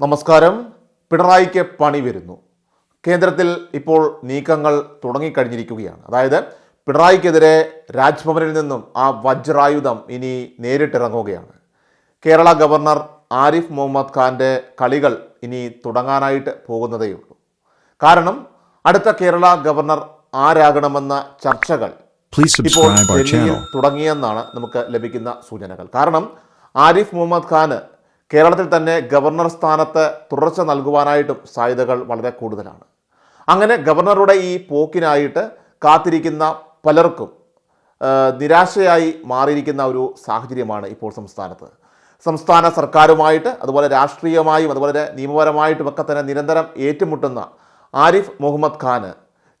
നമസ്കാരം. പിണറായിക്ക് പണി വരുന്നു. കേന്ദ്രത്തിൽ ഇപ്പോൾ നീക്കങ്ങൾ തുടങ്ങിക്കഴിഞ്ഞിരിക്കുകയാണ്. അതായത് പിണറായിക്കെതിരെ രാജ്ഭവനിൽ നിന്നും ആ വജ്രായുധം ഇനി നേരിട്ടിറങ്ങുകയാണ്. കേരള ഗവർണർ ആരിഫ് മുഹമ്മദ് ഖാന്റെ കളികൾ ഇനി തുടങ്ങാനായിട്ട് പോകുന്നതേയുള്ളൂ. കാരണം അടുത്ത കേരള ഗവർണർ ആരാകണമെന്ന ചർച്ചകൾ ഇപ്പോൾ. തുടങ്ങിയെന്നാണ് നമുക്ക് ലഭിക്കുന്ന സൂചനകൾ. കാരണം ആരിഫ് മുഹമ്മദ് ഖാന് കേരളത്തിൽ തന്നെ ഗവർണർ സ്ഥാനത്ത് തുടർച്ച നൽകുവാനായിട്ടും സാധ്യതകൾ വളരെ കൂടുതലാണ്. അങ്ങനെ ഗവർണറുടെ ഈ പോക്കിനായിട്ട് കാത്തിരിക്കുന്ന പലർക്കും നിരാശയായി മാറിയിരിക്കുന്ന ഒരു സാഹചര്യമാണ് ഇപ്പോൾ സംസ്ഥാനത്ത്. സംസ്ഥാന സർക്കാരുമായിട്ട് അതുപോലെ രാഷ്ട്രീയമായും അതുപോലെ നിയമപരമായിട്ടും ഒക്കെ തന്നെ നിരന്തരം ഏറ്റുമുട്ടുന്ന ആരിഫ് മുഹമ്മദ് ഖാന്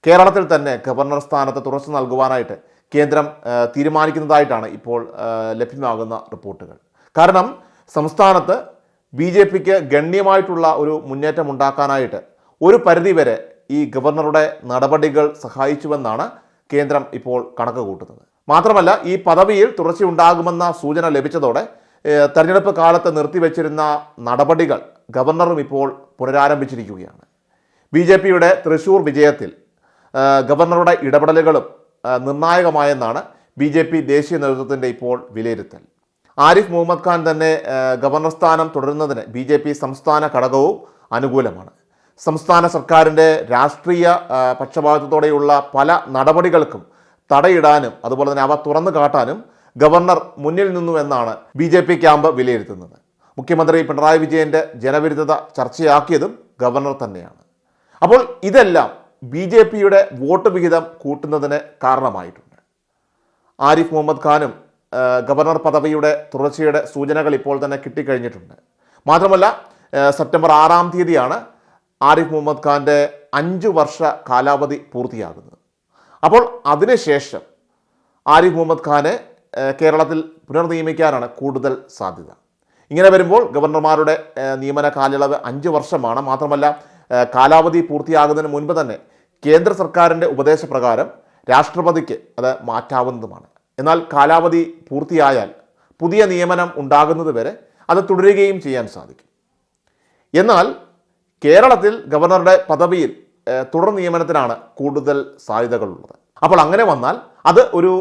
കേരളത്തിൽ തന്നെ ഗവർണർ സ്ഥാനത്ത് തുടർച്ച നൽകുവാനായിട്ട് കേന്ദ്രം തീരുമാനിക്കുന്നതായിട്ടാണ് ഇപ്പോൾ ലഭ്യമാകുന്ന റിപ്പോർട്ടുകൾ. കാരണം സംസ്ഥാനത്ത് ബി ജെ പിക്ക് ഗണ്യമായിട്ടുള്ള ഒരു മുന്നേറ്റം ഉണ്ടാക്കാനായിട്ട് ഒരു പരിധിവരെ ഈ ഗവർണറുടെ നടപടികൾ സഹായിച്ചുവെന്നാണ് കേന്ദ്രം ഇപ്പോൾ കണക്ക് കൂട്ടുന്നത്. മാത്രമല്ല ഈ പദവിയിൽ തുടർച്ചയുണ്ടാകുമെന്ന സൂചന ലഭിച്ചതോടെ തെരഞ്ഞെടുപ്പ് കാലത്ത് നിർത്തിവെച്ചിരുന്ന നടപടികൾ ഗവർണറും ഇപ്പോൾ പുനരാരംഭിച്ചിരിക്കുകയാണ്. ബി ജെ പിയുടെ തൃശൂർ വിജയത്തിൽ ഗവർണറുടെ ഇടപെടലുകളും നിർണായകമായെന്നാണ് ബി ജെ പി ദേശീയ നേതൃത്വത്തിന്റെ ഇപ്പോൾ വിലയിരുത്തൽ. ആരിഫ് മുഹമ്മദ് ഖാൻ തന്നെ ഗവർണർ സ്ഥാനം തുടരുന്നതിന് ബി ജെ പി സംസ്ഥാന ഘടകവും അനുകൂലമാണ്. സംസ്ഥാന സർക്കാരിന്റെ രാഷ്ട്രീയ പക്ഷപാതത്തോടെയുള്ള പല നടപടികൾക്കും തടയിടാനും അതുപോലെ തന്നെ അവ തുറന്നു കാട്ടാനും ഗവർണർ മുന്നിൽ നിന്നു എന്നാണ് ബി ജെ പി ക്യാമ്പ് വിലയിരുത്തുന്നത്. മുഖ്യമന്ത്രി പിണറായി വിജയന്റെ ജനവിരുദ്ധത ചർച്ചയാക്കിയതും ഗവർണർ തന്നെയാണ്. അപ്പോൾ ഇതെല്ലാം ബി ജെ പിയുടെ വോട്ട് വിഹിതം കൂട്ടുന്നതിന് കാരണമായിട്ടുണ്ട്. ആരിഫ് മുഹമ്മദ് ഖാനും ഗവർണർ പദവിയുടെ തുടർച്ചയുടെ സൂചനകൾ ഇപ്പോൾ തന്നെ കിട്ടിക്കഴിഞ്ഞിട്ടുണ്ട്. മാത്രമല്ല സെപ്റ്റംബർ ആറാം തീയതിയാണ് ആരിഫ് മുഹമ്മദ് ഖാന്റെ അഞ്ച് വർഷ കാലാവധി പൂർത്തിയാകുന്നത്. അപ്പോൾ അതിനുശേഷം ആരിഫ് മുഹമ്മദ് ഖാനെ കേരളത്തിൽ പുനർനിയമിക്കാനാണ് കൂടുതൽ സാധ്യത. ഇങ്ങനെ വരുമ്പോൾ ഗവർണർമാരുടെ നിയമന കാലയളവ് അഞ്ച് വർഷമാണ്. മാത്രമല്ല കാലാവധി പൂർത്തിയാകുന്നതിന് മുൻപ് തന്നെ കേന്ദ്ര സർക്കാരിന്റെ ഉപദേശപ്രകാരം രാഷ്ട്രപതിക്ക് അത് മാറ്റാവുന്നതുമാണ്. എന്നാൽ കാലാവധി പൂർത്തിയായാൽ പുതിയ നിയമനം ഉണ്ടാകുന്നത് വരെ അത് തുടരുകയും ചെയ്യാൻ സാധിക്കും. എന്നാൽ കേരളത്തിൽ ഗവർണറുടെ പദവിയിൽ തുടർ നിയമനത്തിനാണ് കൂടുതൽ സാധ്യതകളുള്ളത്. അപ്പോൾ അങ്ങനെ വന്നാൽ അത് ഒരു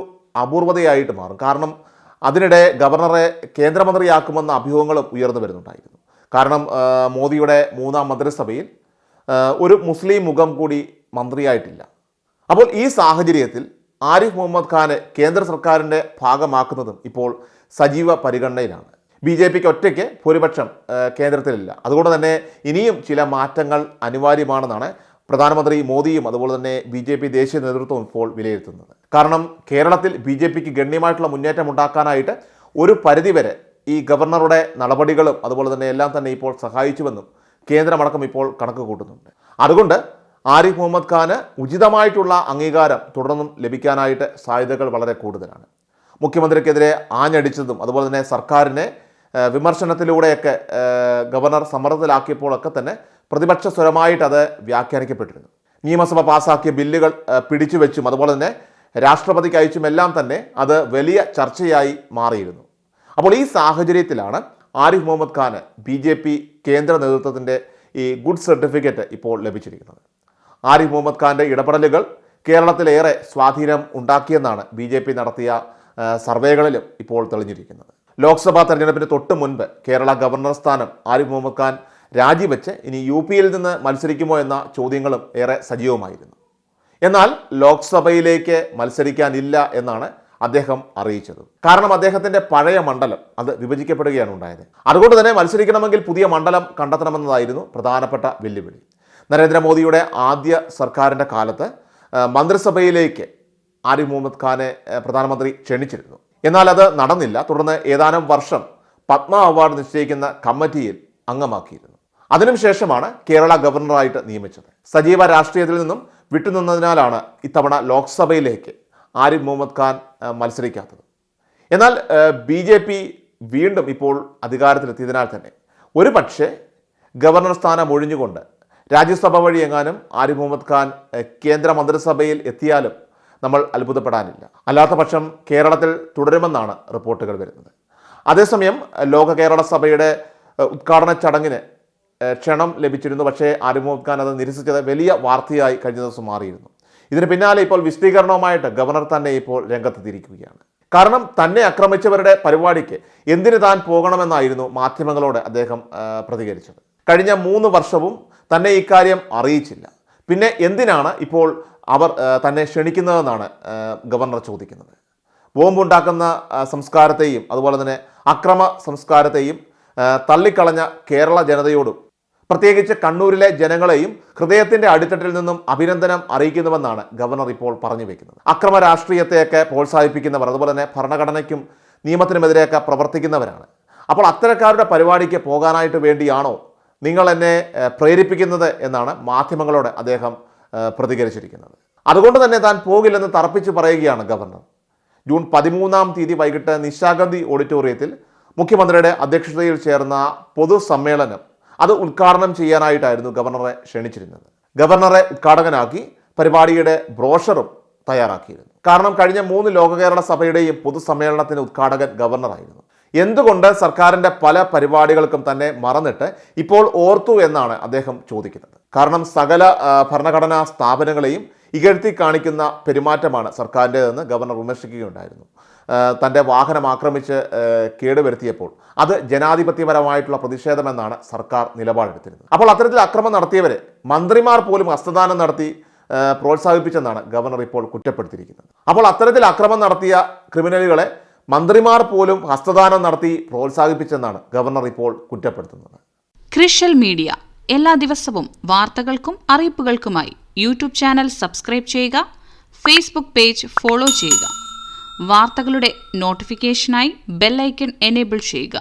അപൂർവതയായിട്ട് മാറും. കാരണം അതിനിടെ ഗവർണറെ കേന്ദ്രമന്ത്രിയാക്കുമെന്ന അഭ്യൂഹങ്ങളും ഉയർന്നു വരുന്നുണ്ടായിരുന്നു. കാരണം മോദിയുടെ മൂന്നാം മന്ത്രിസഭയിൽ ഒരു മുസ്ലിം മുഖം കൂടി മന്ത്രിയായിട്ടില്ല. അപ്പോൾ ഈ സാഹചര്യത്തിൽ ആരിഫ് മുഹമ്മദ് ഖാനെ കേന്ദ്ര സർക്കാരിന്റെ ഭാഗമാക്കുന്നതും ഇപ്പോൾ സജീവ പരിഗണനയിലാണ്. ബി ജെ പിക്ക് ഒറ്റയ്ക്ക് ഭൂരിപക്ഷം കേന്ദ്രത്തിലില്ല. അതുകൊണ്ട് തന്നെ ഇനിയും ചില മാറ്റങ്ങൾ അനിവാര്യമാണെന്നാണ് പ്രധാനമന്ത്രി മോദിയും അതുപോലെ തന്നെ ബി ജെ പി ദേശീയ നേതൃത്വവും ഇപ്പോൾ വിലയിരുത്തുന്നത്. കാരണം കേരളത്തിൽ ബി ജെ പിക്ക് ഗണ്യമായിട്ടുള്ള മുന്നേറ്റം ഉണ്ടാക്കാനായിട്ട് ഒരു പരിധിവരെ ഈ ഗവർണറുടെ നടപടികളും അതുപോലെ തന്നെ എല്ലാം തന്നെ ഇപ്പോൾ സഹായിച്ചുവെന്നും കേന്ദ്രമടക്കം ഇപ്പോൾ കണക്ക് കൂട്ടുന്നുണ്ട്. അതുകൊണ്ട് ആരിഫ് മുഹമ്മദ് ഖാന് ഉചിതമായിട്ടുള്ള അംഗീകാരം തുടർന്നും ലഭിക്കാനായിട്ട് സാധ്യതകൾ വളരെ കൂടുതലാണ്. മുഖ്യമന്ത്രിക്കെതിരെ ആഞ്ഞടിച്ചതും അതുപോലെ തന്നെ സർക്കാരിനെ വിമർശനത്തിലൂടെയൊക്കെ ഗവർണർ സമ്മർദ്ദത്തിലാക്കിയപ്പോഴൊക്കെ തന്നെ പ്രതിപക്ഷ സ്വരമായിട്ട് അത് വ്യാഖ്യാനിക്കപ്പെട്ടിരുന്നു. നിയമസഭ പാസാക്കിയ ബില്ലുകൾ പിടിച്ചു വെച്ചും അതുപോലെ തന്നെ രാഷ്ട്രപതിക്ക് അയച്ചും എല്ലാം തന്നെ അത് വലിയ ചർച്ചയായി മാറിയിരുന്നു. അപ്പോൾ ഈ സാഹചര്യത്തിലാണ് ആരിഫ് മുഹമ്മദ് ഖാന് ബി കേന്ദ്ര നേതൃത്വത്തിന്റെ ഈ ഗുഡ് സർട്ടിഫിക്കറ്റ് ഇപ്പോൾ ലഭിച്ചിരിക്കുന്നത്. ആരിഫ് മുഹമ്മദ് ഖാന്റെ ഇടപെടലുകൾ കേരളത്തിലേറെ സ്വാധീനം ഉണ്ടാക്കിയെന്നാണ് ബി ജെ പി നടത്തിയ സർവേകളിലും ഇപ്പോൾ തെളിഞ്ഞിരിക്കുന്നത്. ലോക്സഭാ തെരഞ്ഞെടുപ്പിന് തൊട്ട് മുൻപ് കേരള ഗവർണർ സ്ഥാനം ആരിഫ് മുഹമ്മദ് ഖാൻ രാജിവെച്ച് ഇനി യു പിയിൽ നിന്ന് മത്സരിക്കുമോ എന്ന ചോദ്യങ്ങളും ഏറെ സജീവമായിരുന്നു. എന്നാൽ ലോക്സഭയിലേക്ക് മത്സരിക്കാനില്ല എന്നാണ് അദ്ദേഹം അറിയിച്ചത്. കാരണം അദ്ദേഹത്തിന്റെ പഴയ മണ്ഡലം അത് വിഭജിക്കപ്പെടുകയാണ് ഉണ്ടായത്. അതുകൊണ്ട് തന്നെ മത്സരിക്കണമെങ്കിൽ പുതിയ മണ്ഡലം കണ്ടെത്തണമെന്നതായിരുന്നു പ്രധാനപ്പെട്ട വെല്ലുവിളി. നരേന്ദ്രമോദിയുടെ ആദ്യ സർക്കാരിന്റെ കാലത്ത് മന്ത്രിസഭയിലേക്ക് ആരിഫ് മുഹമ്മദ് ഖാനെ പ്രധാനമന്ത്രി ക്ഷണിച്ചിരുന്നു. എന്നാൽ അത് നടന്നില്ല. തുടർന്ന് ഏതാനും വർഷം പത്മ അവാർഡ് നിശ്ചയിക്കുന്ന കമ്മിറ്റിയിൽ അംഗമാക്കിയിരുന്നു. അതിനുശേഷമാണ് കേരള ഗവർണറായിട്ട് നിയമിച്ചത്. സജീവ രാഷ്ട്രീയത്തിൽ നിന്നും വിട്ടുനിന്നതിനാലാണ് ഇത്തവണ ലോക്സഭയിലേക്ക് ആരിഫ് മുഹമ്മദ് ഖാൻ മത്സരിക്കാത്തത്. എന്നാൽ ബി ജെ പി വീണ്ടും ഇപ്പോൾ അധികാരത്തിലെത്തിയതിനാൽ തന്നെ ഒരു പക്ഷേ ഗവർണർ സ്ഥാനം ഒഴിഞ്ഞുകൊണ്ട് രാജ്യസഭ വഴി എങ്ങാനും ആരിഫ് മുഹമ്മദ് ഖാൻ കേന്ദ്ര മന്ത്രിസഭയിൽ എത്തിയാലും നമ്മൾ അത്ഭുതപ്പെടാനില്ല. അല്ലാത്ത പക്ഷം കേരളത്തിൽ തുടരുമെന്നാണ് റിപ്പോർട്ടുകൾ വരുന്നത്. അതേസമയം ലോക കേരള സഭയുടെ ഉദ്ഘാടന ചടങ്ങിന് ക്ഷണം ലഭിച്ചിരുന്നു. പക്ഷേ ആരിഫ് മുഹമ്മദ് ഖാൻ അത് നിരസിച്ചത് വലിയ വാർത്തയായി കഴിഞ്ഞ ദിവസം മാറിയിരുന്നു. ഇതിന് പിന്നാലെ ഇപ്പോൾ വിശദീകരണവുമായിട്ട് ഗവർണർ തന്നെ ഇപ്പോൾ രംഗത്തെത്തിയിരിക്കുകയാണ്. കാരണം തന്നെ ആക്രമിച്ചവരുടെ പരിപാടിക്ക് എന്തിന് താൻ പോകണമെന്നായിരുന്നു മാധ്യമങ്ങളോട് അദ്ദേഹം പ്രതികരിച്ചത്. കഴിഞ്ഞ മൂന്ന് വർഷവും തന്നെ ഇക്കാര്യം അറിയിച്ചില്ല. പിന്നെ എന്തിനാണ് ഇപ്പോൾ അവർ തന്നെ ക്ഷണിക്കുന്നതെന്നാണ് ഗവർണർ ചോദിക്കുന്നത്. ബോംബുണ്ടാക്കുന്ന സംസ്കാരത്തെയും അതുപോലെ തന്നെ അക്രമ സംസ്കാരത്തെയും തള്ളിക്കളഞ്ഞ കേരള ജനതയോടും പ്രത്യേകിച്ച് കണ്ണൂരിലെ ജനങ്ങളെയും ഹൃദയത്തിന്റെ അടിത്തട്ടിൽ നിന്നും അഭിനന്ദനം അറിയിക്കുന്നുവെന്നാണ് ഗവർണർ ഇപ്പോൾ പറഞ്ഞു വെക്കുന്നത്. അക്രമ രാഷ്ട്രീയത്തെയൊക്കെ പ്രോത്സാഹിപ്പിക്കുന്നവർ അതുപോലെ തന്നെ ഭരണഘടനയ്ക്കും നിയമത്തിനുമെതിരെയൊക്കെ പ്രവർത്തിക്കുന്നവരാണ്. അപ്പോൾ അത്തരക്കാരുടെ പരിപാടിക്ക് പോകാനായിട്ട് വേണ്ടിയാണോ നിങ്ങൾ എന്നെ പ്രേരിപ്പിക്കുന്നത് എന്നാണ് മാധ്യമങ്ങളോട് അദ്ദേഹം പ്രതികരിച്ചിരിക്കുന്നത്. അതുകൊണ്ട് തന്നെ താൻ പോകില്ലെന്ന് തറപ്പിച്ച് പറയുകയാണ് ഗവർണർ. ജൂൺ പതിമൂന്നാം തീയതി വൈകിട്ട് നിശാഗന്ധി ഓഡിറ്റോറിയത്തിൽ മുഖ്യമന്ത്രിയുടെ അധ്യക്ഷതയിൽ ചേർന്ന പൊതുസമ്മേളനം അത് ഉദ്ഘാടനം ചെയ്യാനായിട്ടായിരുന്നു ഗവർണറെ ക്ഷണിച്ചിരുന്നത്. ഗവർണറെ ഉദ്ഘാടകനാക്കി പരിപാടിയുടെ ബ്രോഷറും തയ്യാറാക്കിയിരുന്നു. കാരണം കഴിഞ്ഞ മൂന്ന് ലോകകേരള സഭയുടെയും പൊതുസമ്മേളനത്തിന് ഉദ്ഘാടകൻ ഗവർണറായിരുന്നു. എന്തുകൊണ്ട് സർക്കാരിന്റെ പല പരിപാടികൾക്കും തന്നെ മറന്നിട്ട് ഇപ്പോൾ ഓർത്തു എന്നാണ് അദ്ദേഹം ചോദിക്കുന്നത്. കാരണം സകല ഭരണഘടനാ സ്ഥാപനങ്ങളെയും ഇകഴ്ത്തി കാണിക്കുന്ന പെരുമാറ്റമാണ് സർക്കാരിന്റെതെന്ന് ഗവർണർ വിമർശിക്കുകയുണ്ടായിരുന്നു. തന്റെ വാഹനം ആക്രമിച്ച് കേടുവരുത്തിയപ്പോൾ അത് ജനാധിപത്യപരമായിട്ടുള്ള പ്രതിഷേധമെന്നാണ് സർക്കാർ നിലപാടെടുത്തിരുന്നത്. അപ്പോൾ അത്തരത്തിൽ അക്രമം നടത്തിയവരെ മന്ത്രിമാർ പോലും ഹസ്തദാനം നടത്തി പ്രോത്സാഹിപ്പിച്ചെന്നാണ് ഗവർണർ ഇപ്പോൾ കുറ്റപ്പെടുത്തിയിരിക്കുന്നത്. അപ്പോൾ അത്തരത്തിൽ അക്രമം നടത്തിയ ക്രിമിനലുകളെ മന്ത്രിമാർ പോലും ഹസ്തദാനം നടത്തി പ്രോത്സാഹിപ്പിച്ചെന്നാണ് ഗവർണർ ഇപ്പോൾ കുറ്റപ്പെടുത്തുന്നത്. ക്രിഷ്യൽ മീഡിയ. എല്ലാ ദിവസവും വാർത്തകൾക്കും അറിയിപ്പുകൾക്കുമായി യൂട്യൂബ് ചാനൽ സബ്സ്ക്രൈബ് ചെയ്യുക ഫേസ്ബുക്ക് പേജ് ഫോളോ ചെയ്യുക. വാർത്തകളുടെ നോട്ടിഫിക്കേഷനായി ബെല്ലൈക്കൺ എനേബിൾ ചെയ്യുക.